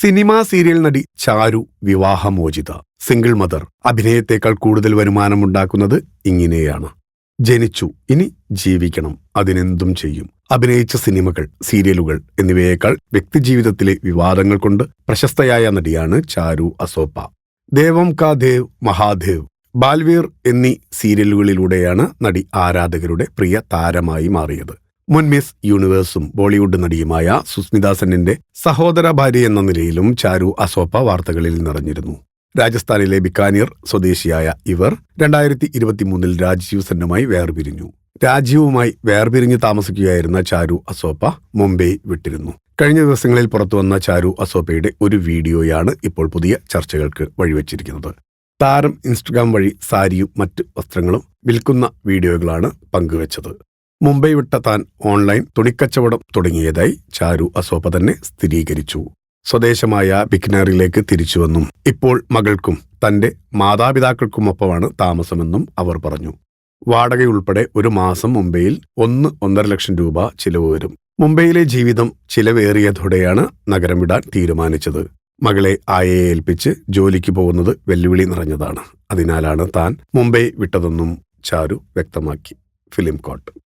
Cinema serial നടി ചാരു വിവാഹമോചിത. Single mother. അഭിനയത്തേക്കാൾ കൂടുതൽ വരുമാനമുണ്ടാക്കുന്നത് ഇങ്ങനെയാണ്. ജനിച്ചു. ഇനി ജീവിക്കണം. അതിനെന്തും ചെയ്യും. അഭിനയിച്ച സിനിമകൾ സീരിയലുകൾ എന്നിവയേക്കാൾ വ്യക്തിജീവിതത്തിലെ വിവാദങ്ങൾ കൊണ്ട് പ്രശസ്തയായ നടിയാണ് ചാരു അസോപ്പ. ദേവം കാ ദേവ് മഹാദേവ്. ബാൽവീർ എന്നീ സീരിയലുകളിലൂടെയാണ് നടി ആരാധകരുടെ പ്രിയ താരമായി മാറിയത്. മുൻ മിസ് യൂണിവേഴ്സും ബോളിവുഡ് നടിയുമായ സുസ്മിത സെന്നിന്റെ സഹോദര ഭാര്യ എന്ന നിലയിലും ചാരു അസോപ്പ വാർത്തകളിൽ നിറഞ്ഞിരുന്നു. രാജസ്ഥാനിലെ ബിക്കാനീർ സ്വദേശിയായ ഇവർ രണ്ടായിരത്തി ഇരുപത്തിമൂന്നിൽ രാജീവ് സെന്നുമായി വേർപിരിഞ്ഞു. രാജീവുമായി വേർപിരിഞ്ഞ് താമസിക്കുകയായിരുന്ന ചാരു അസോപ്പ മുംബൈ വിട്ടിരുന്നു. കഴിഞ്ഞ ദിവസങ്ങളിൽ പുറത്തുവന്ന ചാരു അസോപ്പയുടെ ഒരു വീഡിയോയാണ് ഇപ്പോൾ പുതിയ ചർച്ചകൾക്ക് വഴിവെച്ചിരിക്കുന്നത്. താരം ഇൻസ്റ്റഗ്രാം വഴി സാരിയും മറ്റ് വസ്ത്രങ്ങളും വിൽക്കുന്ന വീഡിയോകളാണ് പങ്കുവച്ചത്. മുംബൈ വിട്ട താൻ ഓൺലൈൻ തുണിക്കച്ചവടം തുടങ്ങിയതായി ചാരു അസോപ തന്നെ സ്ഥിരീകരിച്ചു. സ്വദേശമായ ബിക്നാറിലേക്ക് തിരിച്ചുവെന്നും ഇപ്പോൾ മകൾക്കും തന്റെ മാതാപിതാക്കൾക്കുമൊപ്പമാണ് താമസമെന്നും അവർ പറഞ്ഞു. വാടകയുൾപ്പെടെ ഒരു മാസം മുംബൈയിൽ ഒന്ന് ഒന്നര ലക്ഷം രൂപ ചിലവ് വരും. മുംബൈയിലെ ജീവിതം ചിലവേറിയതോടെയാണ് നഗരം വിടാൻ തീരുമാനിച്ചത്. മകളെ ആയെ ഏൽപ്പിച്ച് ജോലിക്ക് പോകുന്നത് വെല്ലുവിളി നിറഞ്ഞതാണ്. അതിനാലാണ് താൻ മുംബൈ വിട്ടതെന്നും ചാരു വ്യക്തമാക്കി. Film coat.